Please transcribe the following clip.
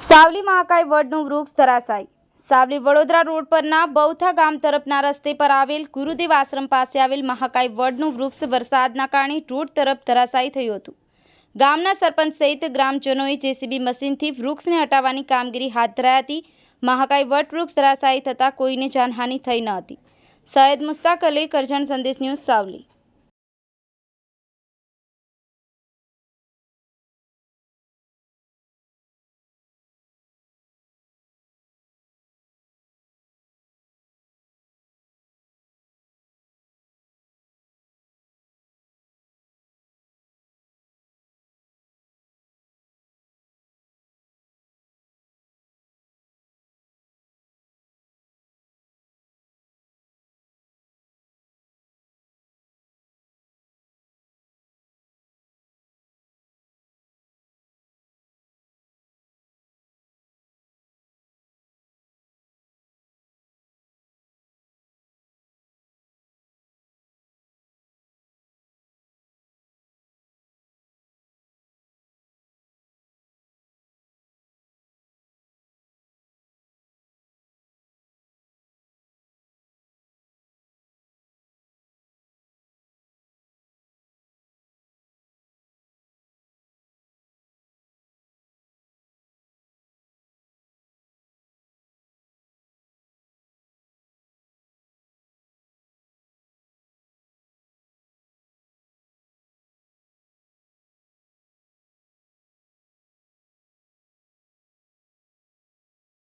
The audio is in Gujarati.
સાવલી મહાકાય વડનું વૃક્ષ ધરાશાય. સાવલી વડોદરા રોડ પરના બૌથા ગામ તરફના રસ્તે પર આવેલ ગુરુદેવ આશ્રમ પાસે આવેલ મહાકાય વડનું વૃક્ષ વરસાદના કારણે રોડ તરફ ધરાશાયી થયું હતું. ગામના સરપંચ સહિત ગ્રામજનોએ જેસીબી મશીનથી વૃક્ષને હટાવવાની કામગીરી હાથ ધરાઈ હતી. મહાકાય વટ વૃક્ષ ધરાશાયી થતાં કોઈને જાનહાનિ થઈ ન હતી. સૈયદ મુસ્તાક અલી, કરજણ સંદેશ ન્યૂઝ સાવલી.